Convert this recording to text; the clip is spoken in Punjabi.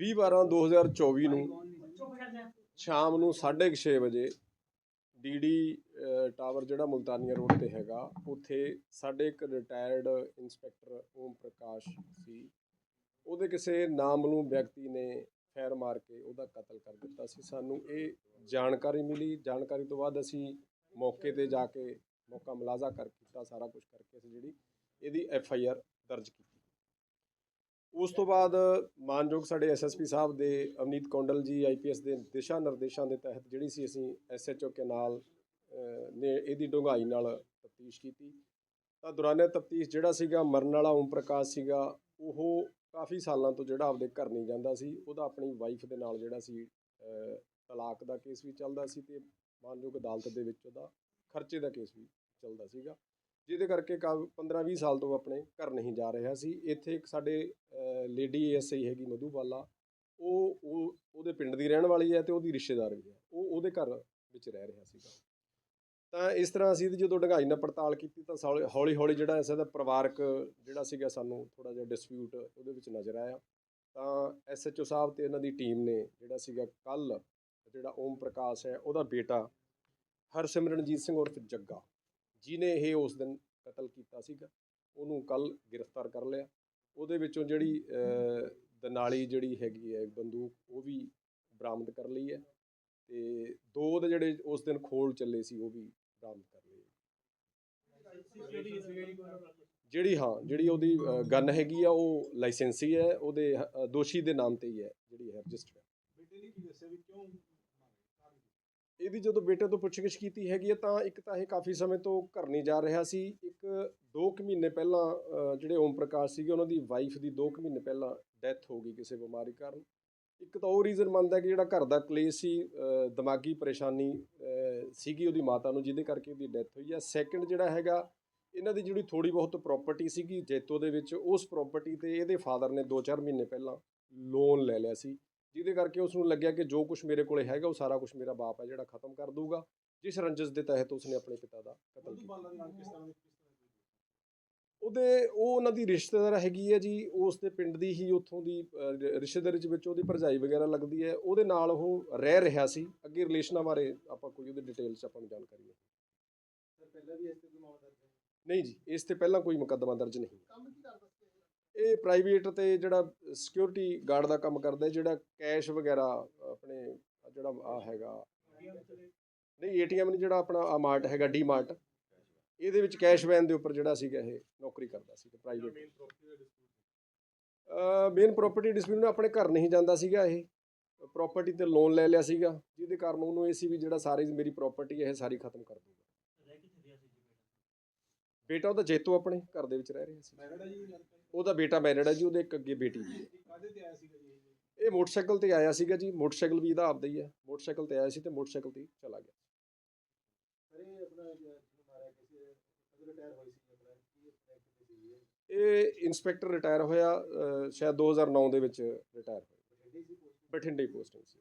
ਵੀਹ 12 2024 ਨੂੰ ਸ਼ਾਮ ਨੂੰ 6:30 ਵਜੇ ਡੀਡੀ ਟਾਵਰ ਜਿਹੜਾ ਮੁਲਤਾਨੀਆ ਰੋਡ ਤੇ ਹੈਗਾ, ਉੱਥੇ ਸਾਡੇ ਇੱਕ ਰਿਟਾਇਰਡ ਇੰਸਪੈਕਟਰ ਓਮ ਪ੍ਰਕਾਸ਼ ਸੀ। ਉਹਦੇ ਕਿਸੇ ਨਾਮਲੂਮ ਵਿਅਕਤੀ ਨੇ ਫੈਰ ਮਾਰ ਕੇ ਉਹਦਾ ਕਤਲ ਕਰ ਦਿੱਤਾ ਸੀ। ਸਾਨੂੰ ਇਹ ਜਾਣਕਾਰੀ ਮਿਲੀ। ਜਾਣਕਾਰੀ ਤੋਂ ਬਾਅਦ ਅਸੀਂ ਮੌਕੇ ਤੇ ਜਾ ਕੇ ਮੌਕਾ ਮੁਲਾਜ਼ਾ ਕਰ ਕੀਤਾ, ਸਾਰਾ ਕੁਝ ਕਰਕੇ ਅਸੀਂ ਜਿਹੜੀ ਇਹਦੀ ਐਫ ਆਈ ਆਰ ਦਰਜ ਕੀਤੀ। ਉਸ ਤੋਂ ਬਾਅਦ ਮਾਨਯੋਗ ਸਾਡੇ ਐਸਐਸਪੀ ਸਾਹਿਬ ਦੇ ਅਵਨੀਤ ਕੌਂਡਲ ਜੀ ਆਈਪੀਐਸ ਦੇ ਦਿਸ਼ਾ ਨਿਰਦੇਸ਼ਾਂ ਦੇ ਤਹਿਤ ਜਿਹੜੀ ਸੀ ਅਸੀਂ ਐਸਐਚਓ ਕੇ ਨਾਲ ਨੇ ਇਹਦੀ ਡੂੰਘਾਈ ਨਾਲ ਤਫਤੀਸ਼ ਕੀਤੀ। ਤਾਂ ਦੌਰਾਨੇ ਤਫਤੀਸ਼ ਜਿਹੜਾ ਸੀਗਾ, ਮਰਨ ਵਾਲਾ ਓਮ ਪ੍ਰਕਾਸ਼ ਸੀਗਾ, ਉਹ ਕਾਫੀ ਸਾਲਾਂ ਤੋਂ ਜਿਹੜਾ ਆਪਦੇ ਘਰ ਨਹੀਂ ਜਾਂਦਾ ਸੀ। ਉਹਦਾ ਆਪਣੀ ਵਾਈਫ ਦੇ ਨਾਲ ਜਿਹੜਾ ਸੀ ਤਲਾਕ ਦਾ ਕੇਸ ਵੀ ਚੱਲਦਾ ਸੀ ਤੇ ਮਾਨਯੋਗ ਅਦਾਲਤ ਦੇ ਵਿੱਚ ਉਹਦਾ ਖਰਚੇ ਦਾ ਕੇਸ ਵੀ ਚੱਲਦਾ ਸੀਗਾ। ਜਿਹਦੇ ਕਰਕੇ 15-20 ਸਾਲ ਤੋਂ ਆਪਣੇ ਘਰ ਨਹੀਂ ਜਾ ਰਿਹਾ ਸੀ। ਇੱਥੇ ਇੱਕ ਸਾਡੇ ਲੇਡੀ ਐਸਆਈ ਹੈਗੀ ਮਧੂਬਾਲਾ ਉਹ ਉਹ, ਉਹਦੇ ਪਿੰਡ ਦੀ ਰਹਿਣ ਵਾਲੀ ਹੈ ਤੇ ਉਹਦੀ ਰਿਸ਼ਤੇਦਾਰ ਵੀ ਹੈ। ਉਹ, ਉਹਦੇ ਘਰ ਵਿੱਚ ਰਹਿ ਰਿਹਾ ਸੀਗਾ। ਤਾਂ ਇਸ ਤਰ੍ਹਾਂ ਅਸੀਂ ਜਦੋਂ ਡੰਗਾਈ ਨਾਲ ਪੜਤਾਲ ਕੀਤੀ ਤਾਂ ਹੌਲੀ ਹੌਲੀ ਜਿਹੜਾ ਇਸ ਦਾ ਪਰਿਵਾਰਕ ਜਿਹੜਾ ਸੀਗਾ ਸਾਨੂੰ ਥੋੜਾ ਜਿਹਾ ਡਿਸਪਿਊਟ ਉਹਦੇ ਵਿੱਚ ਨਜ਼ਰ ਆਇਆ। ਤਾਂ ਐਸਐਚਓ ਸਾਹਿਬ ਤੇ ਇਹਨਾਂ ਦੀ ਟੀਮ ਨੇ ਜਿਹੜਾ ਸੀਗਾ ਕੱਲ ਜਿਹੜਾ ਓਮ ਪ੍ਰਕਾਸ਼ ਹੈ, ਉਹਦਾ ਬੇਟਾ ਹਰਸਿਮਰਨਜੀਤ ਸਿੰਘ ਉਰਫ ਜੱਗਾ ਜਿਨੇ ਇਹ ਉਸ ਦਿਨ ਕਤਲ ਕੀਤਾ ਸੀਗਾ, ਉਹਨੂੰ ਕੱਲ ਗ੍ਰਿਫਤਾਰ ਕਰ ਲਿਆ। ਉਹਦੇ ਵਿੱਚੋਂ ਜਿਹੜੀ ਦਨਾਲੀ ਜਿਹੜੀ ਹੈਗੀ ਹੈ, ਬੰਦੂਕ, ਉਹ ਵੀ ਬਰਾਮਦ ਕਰ ਲਈ ਹੈ ਤੇ ਦੋ ਦੇ ਜਿਹੜੇ ਉਸ ਦਿਨ ਖੋਲ ਚੱਲੇ ਸੀ, ਉਹ ਵੀ ਬਰਾਮਦ ਕਰ ਲਏ। ਜਿਹੜੀ, ਹਾਂ, ਜਿਹੜੀ ਉਹਦੀ ਗਨ ਹੈਗੀ ਆ, ਉਹ ਲਾਇਸੈਂਸੀ ਹੈ, ਉਹਦੇ ਦੋਸ਼ੀ ਦੇ ਨਾਮ ਤੇ ਹੀ ਹੈ, ਜਿਹੜੀ ਹੈ, ਰਜਿਸਟਰਡ ਇਹਦੀ ਜਦੋਂ ਬੇਟੇ ਤੋਂ ਪੁੱਛਗਿੱਛ ਕੀਤੀ ਹੈਗੀ ਹੈ ਤਾਂ ਇੱਕ ਤਾਂ ਇਹ ਕਾਫੀ ਸਮੇਂ ਤੋਂ ਘਰ ਨਹੀਂ ਜਾ ਰਿਹਾ ਸੀ। ਇੱਕ 2 ਕੁ ਮਹੀਨੇ ਪਹਿਲਾਂ ਜਿਹੜੇ ਓਮ ਪ੍ਰਕਾਸ਼ ਸੀਗੇ, ਉਹਨਾਂ ਦੀ ਵਾਈਫ ਦੀ 2 ਕੁ ਮਹੀਨੇ ਪਹਿਲਾਂ ਡੈਥ ਹੋ ਗਈ ਕਿਸੇ ਬਿਮਾਰੀ ਕਾਰਨ। ਇੱਕ ਤਾਂ ਉਹ ਰੀਜ਼ਨ ਮੰਨਦਾ ਕਿ ਜਿਹੜਾ ਘਰ ਦਾ ਕਲੇਸ਼ ਸੀ ਦਿਮਾਗੀ ਪਰੇਸ਼ਾਨੀ ਸੀਗੀ ਉਹਦੀ ਮਾਤਾ ਨੂੰ, ਜਿਹਦੇ ਕਰਕੇ ਉਹਦੀ ਡੈਥ ਹੋਈ ਹੈ ਸੈਕੰਡ ਜਿਹੜਾ ਹੈਗਾ, ਇਹਨਾਂ ਦੀ ਜਿਹੜੀ ਥੋੜੀ ਬਹੁਤ ਪ੍ਰਾਪਰਟੀ ਸੀਗੀ ਜੈਤੋ ਦੇ ਵਿੱਚ, ਉਸ ਪ੍ਰਾਪਰਟੀ ਤੇ ਇਹਦੇ ਫਾਦਰ ਨੇ 2-4 ਮਹੀਨੇ ਪਹਿਲਾਂ ਲੋਨ ਲੈ ਲਿਆ ਸੀ। ਜਿਹਦੇ ਕਰਕੇ ਉਸ ਨੂੰ ਲੱਗਿਆ ਕਿ ਜੋ ਕੁਝ ਮੇਰੇ ਕੋਲੇ ਹੈਗਾ ਉਹ ਸਾਰਾ ਕੁਝ ਮੇਰਾ ਬਾਪ ਹੈ ਜਿਹੜਾ ਖਤਮ ਕਰ ਦੂਗਾ ਜਿਸ ਰੰਜਸ ਦੇ ਤਹਿਤ ਉਸਨੇ ਆਪਣੇ ਪਿਤਾ ਦਾ ਕਤਲ ਕੀਤਾ। ਉਹਦੇ ਉਹ ਉਹਨਾਂ ਦੀ ਰਿਸ਼ਤੇਦਾਰ ਹੈਗੀ ਹੈ ਜੀ ਉਸ ਦੇ ਪਿੰਡ ਦੀ ਹੀ ਉੱਥੋਂ ਦੀ ਰਿਸ਼ਤੇਦਾਰੀ ਚ ਵਿੱਚ ਉਹਦੀ ਭਰਜਾਈ ਵਗੈਰਾ ਲੱਗਦੀ ਹੈ। ਉਹਦੇ ਨਾਲ ਉਹ ਰਹਿ ਰਿਹਾ ਸੀ। ਅੱਗੇ ਰਿਲੇਸ਼ਨਾਂ ਬਾਰੇ ਆਪਾਂ ਕੋਈ ਉਹਦੇ ਡਿਟੇਲ ਚ ਆਪਾਂ ਨੂੰ ਜਾਣਕਾਰੀ ਨਹੀਂ। ਨਹੀਂ ਜੀ ਇਸ ਤੇ ਪਹਿਲਾਂ ਕੋਈ ਮੁਕੱਦਮਾ ਦਰਜ ਨਹੀਂ ਇਹ ਪ੍ਰਾਈਵੇਟ ਤੇ ਜਿਹੜਾ ਸਿਕਿਉਰਿਟੀ ਗਾਰਡ ਦਾ ਕੰਮ ਕਰਦਾ ਜਿਹੜਾ ਕੈਸ਼ ਵਗੈਰਾ ਆਪਣੇ ਜਿਹੜਾ ਆ ਹੈਗਾ ਨਹੀਂ ਏਟੀਐਮ ਨਹੀਂ ਜਿਹੜਾ ਆਪਣਾ ਆ ਮਾਰਟ ਹੈਗਾ ਡੀ ਮਾਰਟ ਇਹਦੇ ਵਿੱਚ ਕੈਸ਼ ਵੈਨ ਦੇ ਉੱਪਰ ਜਿਹੜਾ ਸੀਗਾ ਇਹ ਨੌਕਰੀ ਕਰਦਾ ਸੀ ਪ੍ਰਾਈਵੇਟ ਮੇਨ ਪ੍ਰਾਪਰਟੀ ਡਿਸਪਿਊਟ ਨੂੰ ਆਪਣੇ ਘਰ ਨਹੀਂ ਜਾਂਦਾ ਸੀਗਾ ਇਹ ਪ੍ਰਾਪਰਟੀ ਤੇ ਲੋਨ ਲੈ ਲਿਆ ਸੀਗਾ ਜਿਹਦੇ ਕਾਰਨ ਉਹਨੂੰ ਇਹ ਸੀ ਵੀ ਜਿਹੜਾ ਸਾਰੀ ਮੇਰੀ ਪ੍ਰਾਪਰਟੀ ਹੈ ਇਹ ਸਾਰੀ ਖਤਮ ਕਰ ਦੂਗਾ ਬੇਟਾ ਉਹਦਾ ਜੇਤੂ ਆਪਣੇ ਘਰ ਦੇ ਵਿੱਚ ਰਹਿ ਰਿਹਾ ਸੀ। ਉਹਦਾ ਬੇਟਾ ਮੈਰਿਡ ਹੈ ਜੀ ਉਹਦੇ ਇੱਕ ਅੱਗੇ ਬੇਟੀ ਵੀ ਹੈ ਇਹ? ਮੋਟਰਸਾਈਕਲ ਤੇ ਆਇਆ ਸੀਗਾ ਜੀ ਮੋਟਰਸਾਈਕਲ ਵੀ ਇਹਦਾ ਆਪਦਾ ਹੀ ਹੈ ਮੋਟਰਸਾਈਕਲ ਤੇ ਆਇਆ ਸੀ ਤੇ ਮੋਟਰਸਾਈਕਲ ਤੇ ਚਲਾ ਗਿਆ। ਇਹ? ਇੰਸਪੈਕਟਰ ਰਿਟਾਇਰ ਹੋਇਆ ਸ਼ਾਇਦ 2009 ਦੇ ਵਿੱਚ ਰਿਟਾਇਰ ਹੋਇਆ। ਬਠਿੰਡੇ ਪੋਸਟਿੰਗ ਸੀ।